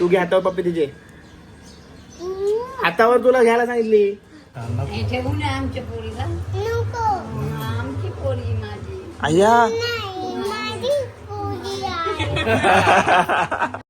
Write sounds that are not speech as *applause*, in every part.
तू घे हातावर पप्पी तिचे. हातावर तुला घ्यायला सांगितली. अय्या *laughs*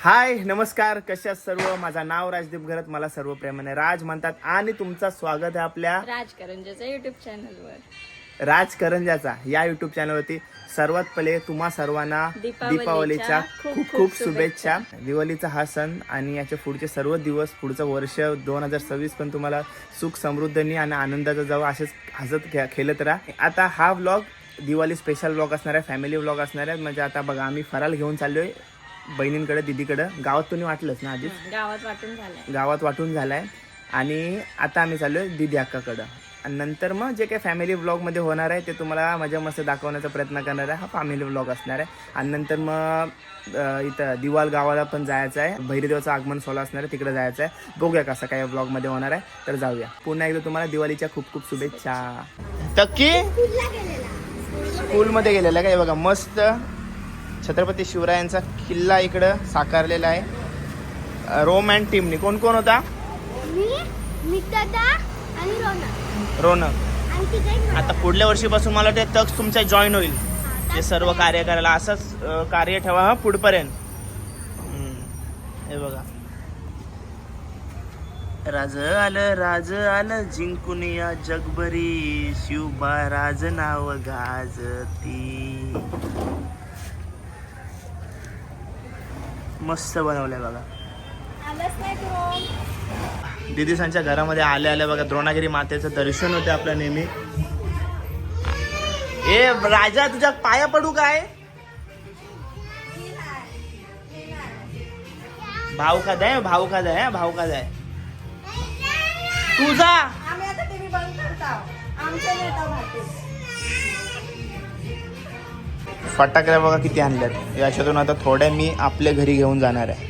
हाय नमस्कार कशा सर्व? माझं नाव राजदीप घरत मला सर्व प्रेमाने राज म्हणतात. आणि तुमचं स्वागत आहे आपल्या राजकारंजाच्या युट्यूब चॅनलवर राज करंजाचा या युट्यूब चॅनलवरती सर्वात पहिले तुम्हा सर्वांना दीपावलीच्या खूप खूप शुभेच्छा. दिवाळीचा हा सण आणि याचे पुढचे सर्व दिवस पुढचं वर्ष दोन हजार सव्वीस पण तुम्हाला सुख समृद्धनी आणि आनंदाचा जावं असेच हसत खेळत राहा. आता हा व्लॉग दिवाळी स्पेशल व्लॉग असणार आहे फॅमिली व्लॉग असणार आहे. म्हणजे आता बघा आम्ही फराल घेऊन चाललोय. बहिणींकडे दिदीकडे. गावात तुम्ही वाटलंच ना आधीच? गावात वाटून झालंय. गावात वाटून झालाय. आणि आता आम्ही चाललोय दीदी अक्काकडं. आणि नंतर मग जे काही फॅमिली मध्ये होणार आहे ते तुम्हाला मजा मस्त दाखवण्याचा प्रयत्न करणार आहे. हा फॅमिली व्लॉग असणार आहे. आणि नंतर मग इथं दिवाल गावाला पण जायचं आहे. भैरदेवाचं आगमन सोहळा असणार आहे तिकडे जायचं आहे. बघूया कसं काय मध्ये होणार आहे. तर जाऊया. पुन्हा एकदा तुम्हाला दिवाळीच्या खूप खूप शुभेच्छा. तक्की स्कूलमध्ये गेलेला काय बघा मस्त. छत्रपती शिवरायांचा किल्ला इकडं साकारलेला आहे. रोम अँड टीमनी. कोण कोण होता? मी मित्रता आणि रोनक. आता पुढल्या वर्षीपासून मला वाटतं तक्स तुमच्या जॉईन होईल. ते सर्व कार्य करायला असंच कार्य ठेवा हा पुढपर्यंत. हे बघा. राज आलं राज आलं जिंकून या जगभरी शिवबा राज नाव गाजती. मस्त बनवलंय बघा. तू. दिदीसांच्या घरामध्ये आल्या आल्या बघा द्रोणागिरी मातेचं दर्शन होते आपलं नेहमी. ए राजा तुझ्या पाया पडू काय? भाव खाद आहे भाव खाद आहे भाव खाद आहे तुझा फटाकड्या बघा किती आणल्यात. याच्यातून आता थोड्या मी आपल्या घरी घेऊन जाणार आहे.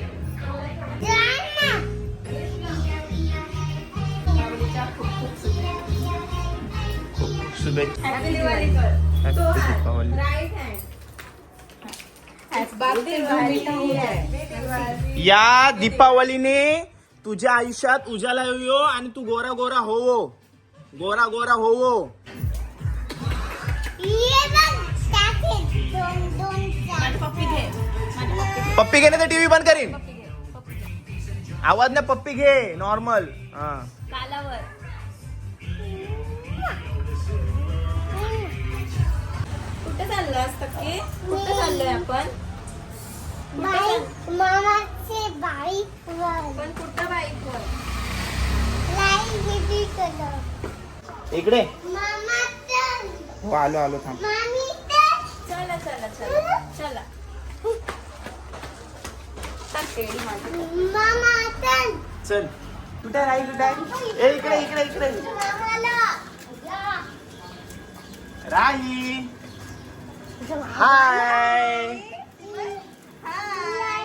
या दीपावलीने तुझ्या आयुष्यात उजाला येऊ आणि तू गोरा गोरा होवो. गोरा गोरा होवो. पप्पी घेणे तर टीव्ही बंद करीन. आवाज नाही पप्पी घे नॉर्मल हा. कालावर. कुठे चाललो असतं की कुठे चाललोय आपण? बाईक मामाचे बाईकवर. पण कुठं बाईकवर? लाईन गेली कलर इकडे. हो आलो आलो थांब. चला चला चला चला. केळी माझी चल. कुठे राही कुठे ए इकडे इकडे इकडे. मामाला. राही. हाय. हाय.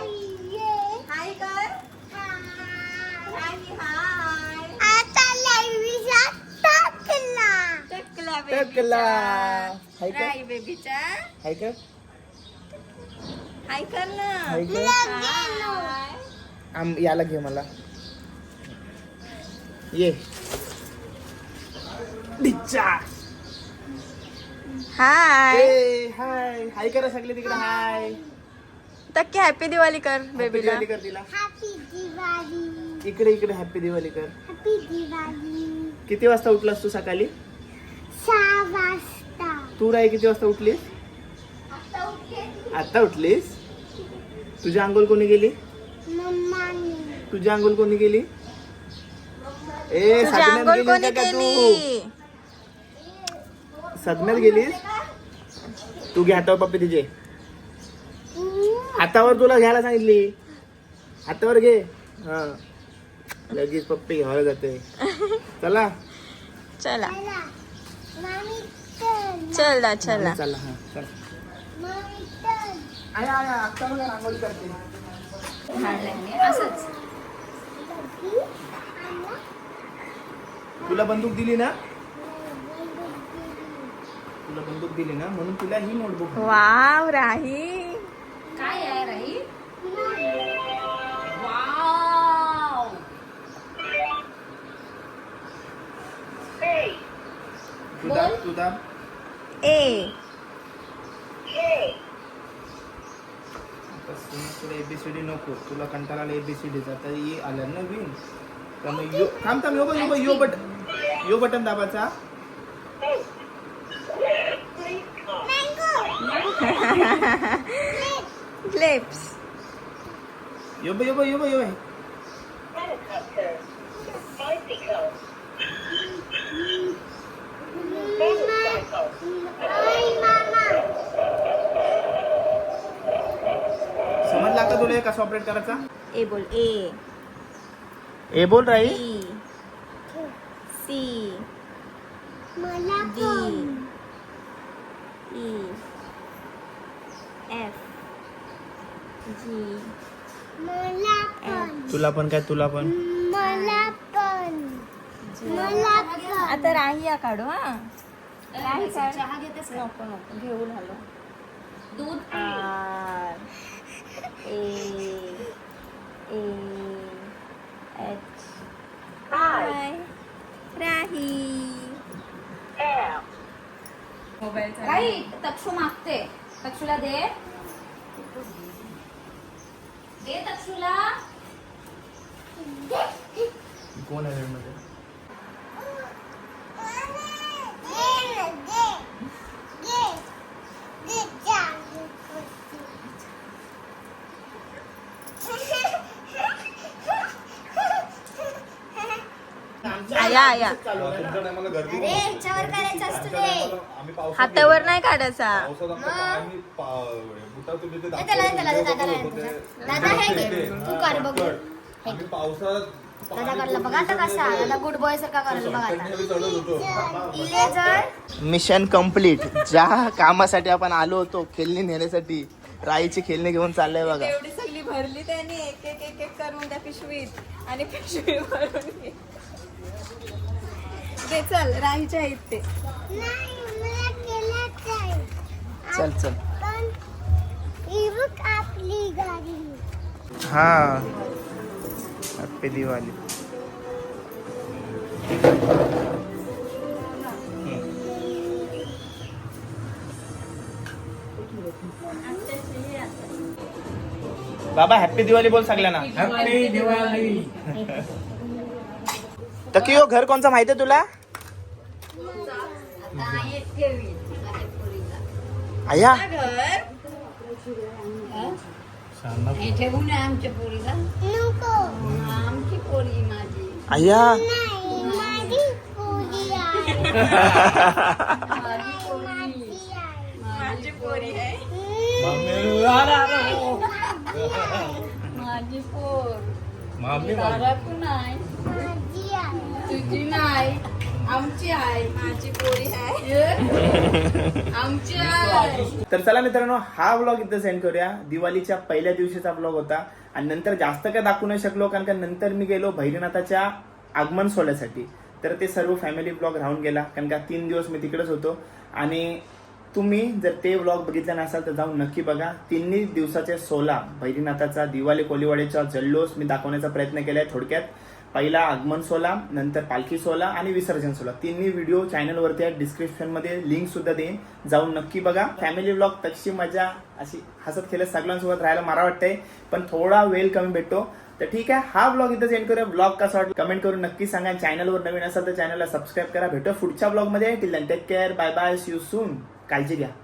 हाय. कर हाय हाय आता लाईव्ह टाकला. टकला टकला. हाय का? बेबीचा हाय का? हाय कर ना हाय. का हाय आम याला घे मला. ये. डिच्चा. हाय. ए, हाय. हाय करा सगळे तिकडे. हाय. टक्के हॅपी दिवाळी कर Happy बेबीला दिवाळी कर तिला. हॅपी दिवाळी. इकडे इकडे हॅपी दिवाळी कर. हॅपी दिवाळी. किती वाजता उठलास तू सकाळी? सहा वाजता. तू राय किती वाजता उठलीस? आता उठलीस? तुझी आंघोळ कोणी गेली तुझी आंघोळ कोणी गेली ए गेलीस कोणी का तू? केली? सदम्यात गेलीस? तू घे हातावर पप्पी तिचे. हातावर तुला घ्यायला सांगितली. हातावर घे. हा. लगेच पप्पी घ्यायला जाते. चला. चला. चला. चला. चला चला. हा चला. आया आया आत्ता बघा रांगोळी करते असंच. तुला बंदूक दिली ना? तुला बंदूक दिली ना? म्हणून तुला ही नोटबुक वाव राही. काय आहे वाव. तुझा तुझा ए आता समज तुला एबीसीडी नको. तुला कंटाळा आला एबीसीडीचा तर ये आलं नवीन तर मग यो थांब थांब यो बघ यो बघ यो बटन यो बटन दाबाचा ग्लेप्स *laughs* यो बघ यो बघ यो बघ यो बघ. तुला हे कसं ऑपरेट करायचा? ए बोल ए. ए बोल राही बी. सी. मला डी. पण ई. एफ. जी. मला पण. तुला पण काय तुला पण? मला पण. मला पण. आता राही या काढू हा. राही काढ चहा घेतेस का? नको नको घेऊ झालो दूध R A A H I Rahi राई तक्षू मागते. तक्षूला दे. दे तक्षूला. कोण आहे मध्ये घे घे घे घे चालू अरे ह्याच्यावर करायचं असतं आम्ही पावसात हातावर नाही काढायचा. त्याला त्याला दादा हे घे. तू कर बघू. दादा करला. बघा आता कसा दादा गुड बॉय सारखा बघा आता. मिशन कंप्लीट ज्या कामासाठी आपण आलो होतो खेळणी नेण्यासाठी राईची खेळणी घेऊन चाललंय बघा. एवढी सगळी भरली त्यांनी एक एक एक एक करून त्या पिशवीत. आणि पिशवी भरून घे. दे चल राहीच्या आहेत ते. चल चल. ही आपली गाडी हा. हॅपी दिवाळी. बाबा हॅपी दिवाळी बोल सगळ्यांना. हॅपी दिवाळी. *laughs* तर की हो घर कोणचं माहितीये तुला? आया. ठेवून *laughs* आहे माझी आया नाही माझी पोरी. मामी दारातून आहे. तुझी नाही आमची आहे. माझी पोरी आहे. आमची आहे. तर चला मित्रांनो हा व्लॉग इथं सेंड करूया. दिवाळीच्या पहिल्या दिवशीचा व्लॉग होता. आणि नंतर जास्त काय दाखवू नाही शकलो कारण का नंतर मी गेलो भैरनाथाच्या आगमन सोहळ्यासाठी. तर ते सर्व फॅमिली ब्लॉग राहून गेला कारण का तीन दिवस मी तिकडेच होतो. आणि तुम्ही जर ते व्लॉग बघितला नसाल तर जाऊन नक्की बघा. तिन्ही दिवसाचे सोला भैरीनाथाचा दिवाळी कोलिवाडीचा जल्लोष मी दाखवण्याचा प्रयत्न केलाय थोडक्यात. पहिला आगमन सोला नंतर पालखी सोला आणि विसर्जन सोला. तिन्ही व्हिडिओ चॅनलवरती आहेत. डिस्क्रिप्शनमध्ये लिंक सुद्धा देईन. जाऊन नक्की बघा. फॅमिली ब्लॉग तशी मजा अशी हसत खेळत सगळ्यांसोबत राहायला मला वाटतंय. पण थोडा वेळ कमी भेटतो. तर ठीक आहे हा ब्लॉग इथं सेंड करूया. ब्लॉग कसा वाटला कमेंट करून नक्की सांगा. चॅनलवर नवीन असाल तर चॅनलला सबस्क्राईब करा. भेटतो पुढच्या ब्लॉगमध्ये till take care bye bye see you soon 改这边。